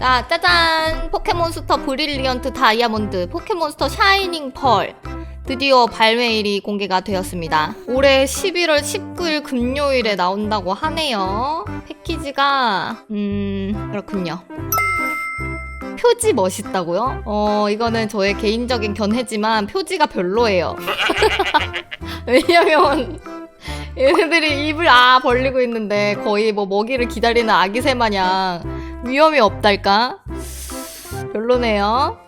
자, 짜잔! 포켓몬스터 브릴리언트 다이아몬드, 포켓몬스터 샤이닝 펄. 드디어 발매일이 공개가 되었습니다. 올해 11월 19일 금요일에 나온다고 하네요. 패키지가, 음, 그렇군요. 표지 멋있다고요? 어, 이거는 저의 개인적인 견해지만 표지가 별로예요. 왜냐면, 얘네들이 입을 아 벌리고 있는데 거의 뭐 먹이를 기다리는 아기 새 마냥 위험이 없달까? 별로네요.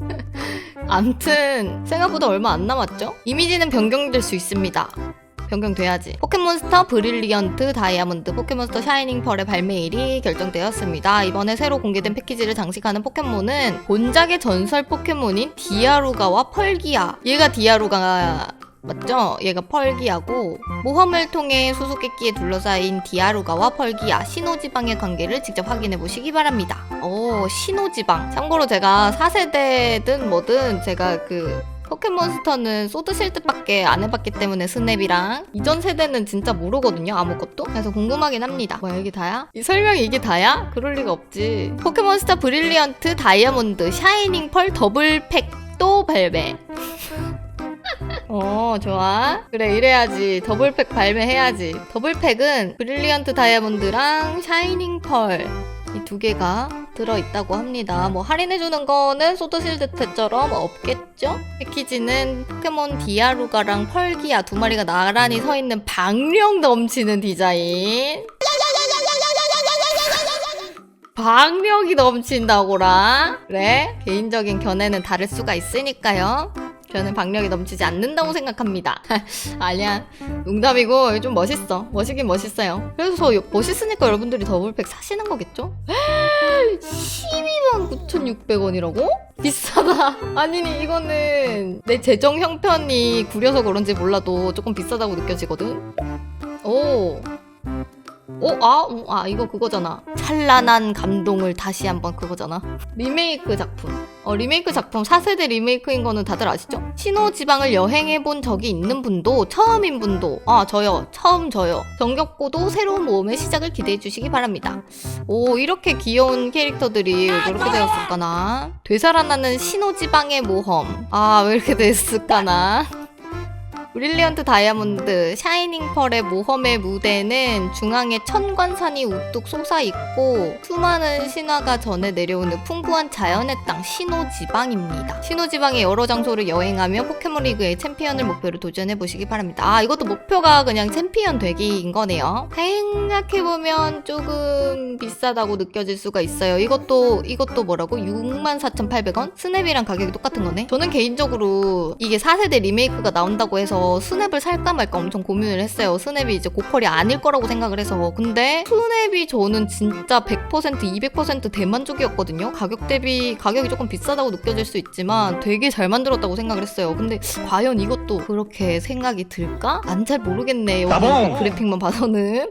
암튼 생각보다 얼마 안 남았죠? 이미지는 변경될 수 있습니다. 변경돼야지. 포켓몬스터 브릴리언트 다이아몬드 포켓몬스터 샤이닝 펄의 발매일이 결정되었습니다. 이번에 새로 공개된 패키지를 장식하는 포켓몬은 본작의 전설 포켓몬인 디아루가와 펄기아. 얘가 디아루가 맞죠? 얘가 펄기아고 모험을 통해 수수께끼에 둘러싸인 디아루가와 펄기아 신호지방의 관계를 직접 확인해 보시기 바랍니다. 오 신호지방. 참고로 제가 4세대든 뭐든 제가 그 포켓몬스터는 소드실드밖에 안 해봤기 때문에 스냅이랑 이전 세대는 진짜 모르거든요 아무것도 그래서 궁금하긴 합니다 뭐야 이게 다야? 이 설명이 이게 다야? 그럴 리가 없지 포켓몬스터 브릴리언트 다이아몬드 샤이닝 펄 더블 팩도 발매 어 좋아. 그래 이래야지. 더블팩 발매해야지. 더블팩은 브릴리언트 다이아몬드랑 샤이닝 펄. 이 두 개가 들어있다고 합니다. 뭐 할인해주는 거는 소드실드 때처럼 없겠죠? 패키지는 포케몬 디아루가랑 펄기아 두 마리가 나란히 서 있는 박력 넘치는 디자인. 박력이 넘친다고라? 그래? 개인적인 견해는 다를 수가 있으니까요 저는 박력이 넘치지 않는다고 생각합니다. 아니야. 농담이고 좀 멋있어. 멋있긴 멋있어요. 그래서 멋있으니까 여러분들이 더블팩 사시는 거겠죠? 12만 9,600원이라고? 비싸다. 아니니 이거는 내 재정 형편이 구려서 그런지 몰라도 조금 비싸다고 느껴지거든. 오. 어, 아, 어, 아, 이거 그거잖아. 찬란한 감동을 다시 한번 그거잖아. 리메이크 작품. 어, 리메이크 작품 4세대 리메이크인 거는 다들 아시죠? 신호지방을 여행해 본 적이 있는 분도, 처음인 분도, 아, 저요. 처음 저요. 정겹고도 새로운 모험의 시작을 기대해 주시기 바랍니다. 오, 이렇게 귀여운 캐릭터들이 왜 그렇게 되었을까나? 되살아나는 신호지방의 모험. 아, 왜 이렇게 됐을까나? 브릴리언트 다이아몬드 샤이닝 펄의 모험의 무대는 중앙에 천관산이 우뚝 솟아있고 수많은 신화가 전해 내려오는 풍부한 자연의 땅 신호지방입니다. 신호지방의 여러 장소를 여행하며 포켓몬리그의 챔피언을 목표로 도전해보시기 바랍니다. 아 이것도 목표가 그냥 챔피언 되기인 거네요. 생각해보면 조금 비싸다고 느껴질 수가 있어요. 이것도 이것도 뭐라고? 64,800원? 스냅이랑 가격이 똑같은 거네. 저는 개인적으로 이게 4세대 리메이크가 나온다고 해서 스냅을 살까 말까 엄청 고민을 했어요. 스냅이 이제 고퀄이 아닐 거라고 생각을 해서. 근데 스냅이 저는 진짜 100% 200% 대만족이었거든요. 가격 대비 가격이 조금 비싸다고 느껴질 수 있지만 되게 잘 만들었다고 생각을 했어요. 근데 과연 이것도 그렇게 생각이 들까? 난잘 모르겠네. 여기 따봉! 그래픽만 봐서는.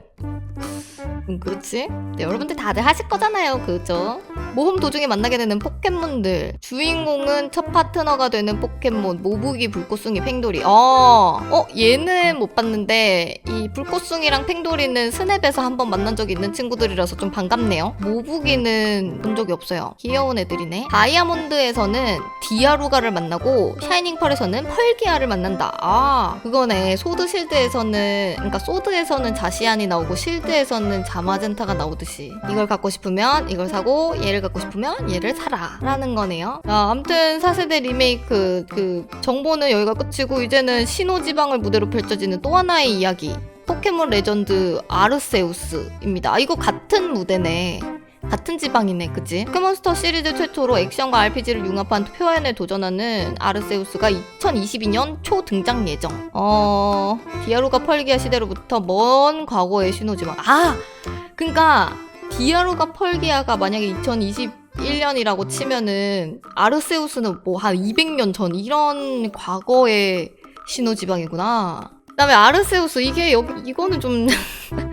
음, 그렇지. 네, 여러분들 다들 하실 거잖아요. 그죠? 모험 도중에 만나게 되는 포켓몬들. 주인공은 첫 파트너가 되는 포켓몬. 모부기, 불꽃숭이, 팽돌이. 어, 어, 얘는 못 봤는데, 이 불꽃숭이랑 팽돌이는 스냅에서 한번 만난 적이 있는 친구들이라서 좀 반갑네요. 모부기는 본 적이 없어요. 귀여운 애들이네. 다이아몬드에서는 디아루가를 만나고, 샤이닝 펄에서는 펄기아를 만난다. 아, 그거네. 소드 실드에서는, 그러니까 소드에서는 자시안이 나오고, 실드에서는 자 마젠타가 나오듯이. 이걸 갖고 싶으면 이걸 사고, 얘를 갖고 싶으면 얘를 사라. 라는 거네요. 아, 암튼 4세대 리메이크, 그, 정보는 여기가 끝이고, 이제는 신호지방을 무대로 펼쳐지는 또 하나의 이야기. 포켓몬 레전드 아르세우스입니다. 아, 이거 같은 무대네. 같은 지방이네, 그치? 포켓몬스터 시리즈 최초로 액션과 RPG를 융합한 표현에 도전하는 아르세우스가 2022년 초 등장 예정. 어, 디아루가 펄기아 시대로부터 먼 과거의 신호지방. 아! 그니까, 디아루가 펄기아가 만약에 2021년이라고 치면은, 아르세우스는 뭐 한 200년 전 이런 과거의 신호지방이구나. 그다음에 아르세우스 이게 여기 이거는 좀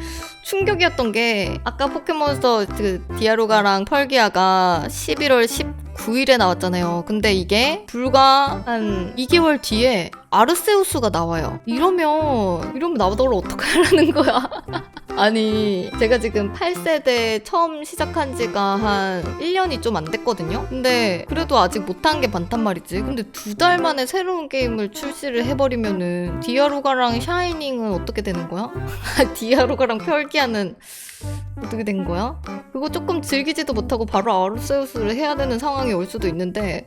충격이었던 게 아까 포켓몬스터 그 디아루가랑 펄기아가 11월 19일에 나왔잖아요. 근데 이게 불과 한 2개월 뒤에 아르세우스가 나와요. 이러면 이러면 나보다 어떡하라는 거야. 아니 제가 지금 8세대 처음 시작한 지가 한 1년이 좀 안 됐거든요 근데 그래도 아직 못한 게 많단 말이지 근데 두 달 만에 새로운 게임을 출시를 해버리면은 디아루가랑 샤이닝은 어떻게 되는 거야? 디아루가랑 펼기아는 어떻게 된 거야? 그거 조금 즐기지도 못하고 바로 아르세우스를 해야 되는 상황이 올 수도 있는데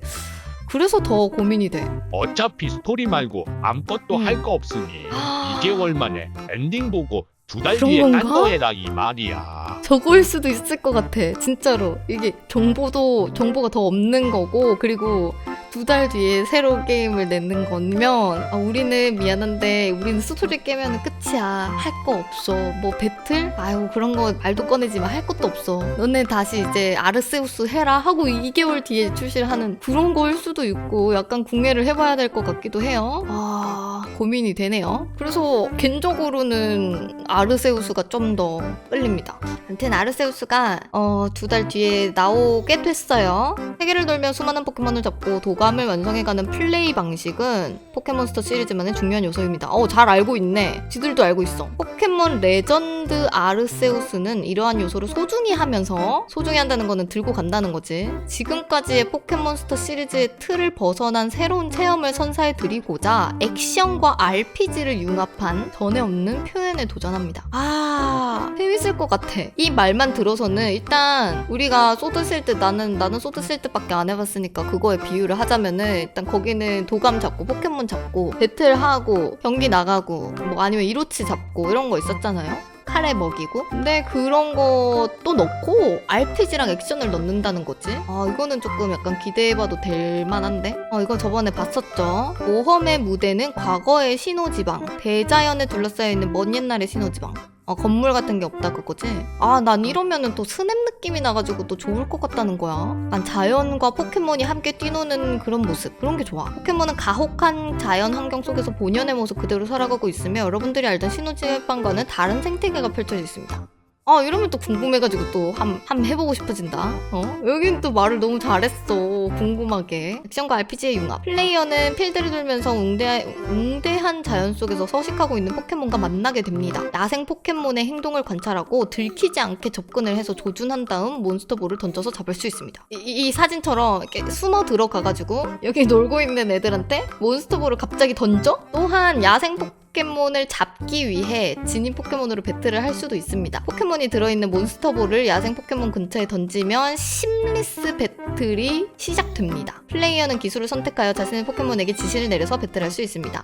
그래서 더 고민이 돼 어차피 스토리 말고 아무것도 음. 할 거 없으니 아. 2개월 만에 엔딩 보고 두 달 그런 뒤에 딴 건가? 거 해라 이 말이야. 저거일 수도 있을 것 같아. 진짜로. 이게 정보도, 정보가 더 없는 거고, 그리고 두 달 뒤에 새로운 게임을 내는 거면, 아, 우리는 미안한데, 우리는 스토리 깨면 끝이야. 할 거 없어. 뭐, 배틀? 아유, 그런 거 말도 꺼내지만 할 것도 없어. 너네 다시 이제 아르세우스 해라 하고 2개월 뒤에 출시를 하는 그런 거일 수도 있고, 약간 궁예를 해봐야 될 것 같기도 해요. 아, 고민이 되네요. 그래서, 개인적으로는 아르세우스가 좀 더 끌립니다. 아무튼 아르세우스가 어, 두 달 뒤에 나오게 됐어요. 세계를 돌며 수많은 포켓몬을 잡고 도감을 완성해가는 플레이 방식은 포켓몬스터 시리즈만의 중요한 요소입니다. 어, 잘 알고 있네. 지들도 알고 있어. 포켓몬 레전드 아르세우스는 이러한 요소를 소중히 하면서 소중히 한다는 거는 들고 간다는 거지. 지금까지의 포켓몬스터 시리즈의 틀을 벗어난 새로운 체험을 선사해 드리고자 액션과 RPG를 융합한 전에 없는 표현에 도전합니다. 아, 재밌을 것 같아. 이 말만 들어서는 일단 우리가 소드 실드 나는 나는 소드 실드밖에 안 해봤으니까 그거에 비유를 하자면은 일단 거기는 도감 잡고 포켓몬 잡고 배틀하고 경기 나가고 뭐 아니면 이로치 잡고 이런 거 있었잖아요. 칼에 먹이고. 근데 그런 것도 넣고 RPG랑 액션을 넣는다는 거지. 아 이거는 조금 약간 기대해봐도 될 만한데. 어 이거 저번에 봤었죠? 모험의 무대는 과거의 신호지방 대자연에 둘러싸여 있는 먼 옛날의 신호지방 어, 건물 같은 게 없다 그거지? 아, 난 이러면은 또 스냅 느낌이 나가지고 또 좋을 것 같다는 거야. 난 자연과 포켓몬이 함께 뛰노는 그런 모습, 그런 게 좋아. 포켓몬은 가혹한 자연 환경 속에서 본연의 모습 그대로 살아가고 있으며 여러분들이 알던 신호지방과는 다른 생태계가 펼쳐져 있습니다. 아 이러면 또 궁금해가지고 또한한 해보고 싶어진다. 어 여긴 또 말을 너무 잘했어. 궁금하게. 액션과 RPG의 융합. 플레이어는 필드를 돌면서 웅대, 웅대한 자연 속에서 서식하고 있는 포켓몬과 만나게 됩니다. 야생 포켓몬의 행동을 관찰하고 들키지 않게 접근을 해서 조준한 다음 몬스터볼을 던져서 잡을 수 있습니다. 이, 이- 이 사진처럼 이렇게 숨어 들어가가지고 여기 놀고 있는 애들한테 몬스터볼을 갑자기 던져? 또한 야생 포 포켓몬을 잡기 위해 진입 포켓몬으로 배틀을 할 수도 있습니다. 포켓몬이 들어있는 몬스터볼을 야생 포켓몬 근처에 던지면 심리스 배틀이 시작됩니다. 플레이어는 기술을 선택하여 자신의 포켓몬에게 지시를 내려서 배틀할 수 있습니다.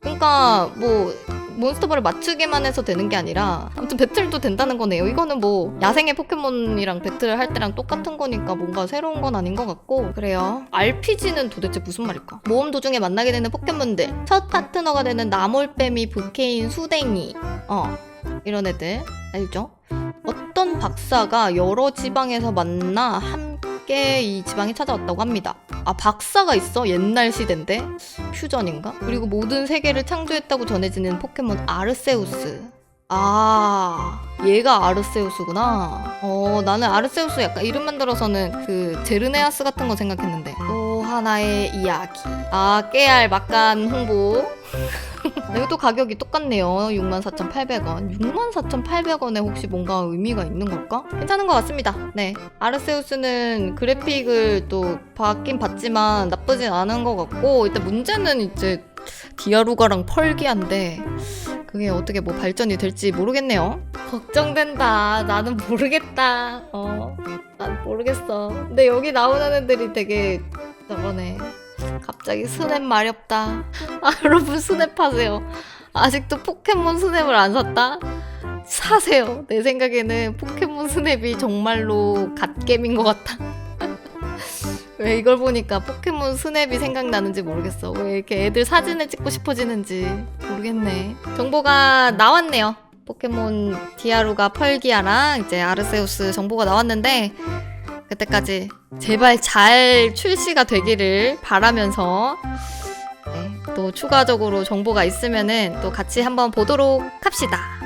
그러니까 뭐 몬스터볼을 맞추기만 해서 되는 게 아니라 아무튼 배틀도 된다는 거네요. 이거는 뭐 야생의 포켓몬이랑 배틀을 할 때랑 똑같은 거니까 뭔가 새로운 건 아닌 것 같고 그래요. RPG는 도대체 무슨 말일까? 모험 도중에 만나게 되는 포켓몬들 첫 파트너가 되는 나몰뱀이 부케인 수댕이 어 이런 애들 알죠? 어떤 박사가 여러 지방에서 만나 함께 이 지방에 찾아왔다고 합니다. 아 박사가 있어? 옛날 시대인데? 퓨전인가? 그리고 모든 세계를 창조했다고 전해지는 포켓몬 아르세우스. 아, 얘가 아르세우스구나. 어, 나는 아르세우스 약간 이름만 들어서는 그 제르네아스 같은 거 생각했는데. 또 하나의 이야기. 아, 깨알 막간 홍보. 이것도 가격이 똑같네요. 64,800원. 64,800원에 혹시 뭔가 의미가 있는 걸까? 괜찮은 것 같습니다. 네. 아르세우스는 그래픽을 또 받긴 받지만 나쁘진 않은 것 같고, 일단 문제는 이제 디아루가랑 펄기한데, 그게 어떻게 뭐 발전이 될지 모르겠네요. 걱정된다. 나는 모르겠다. 어, 난 모르겠어. 근데 여기 나오는 애들이 되게 저번에 갑자기 스냅 마렵다. 아, 여러분 스냅 하세요. 아직도 포켓몬 스냅을 안 샀다? 사세요. 내 생각에는 포켓몬 스냅이 정말로 갓겜인 것 같다. 왜 이걸 보니까 포켓몬 스냅이 생각나는지 모르겠어. 왜 이렇게 애들 사진을 찍고 싶어지는지 모르겠네. 정보가 나왔네요. 포켓몬 디아루가 펄기아랑 이제 아르세우스 정보가 나왔는데 그때까지 제발 잘 출시가 되기를 바라면서 네, 또 추가적으로 정보가 있으면은 또 같이 한번 보도록 합시다.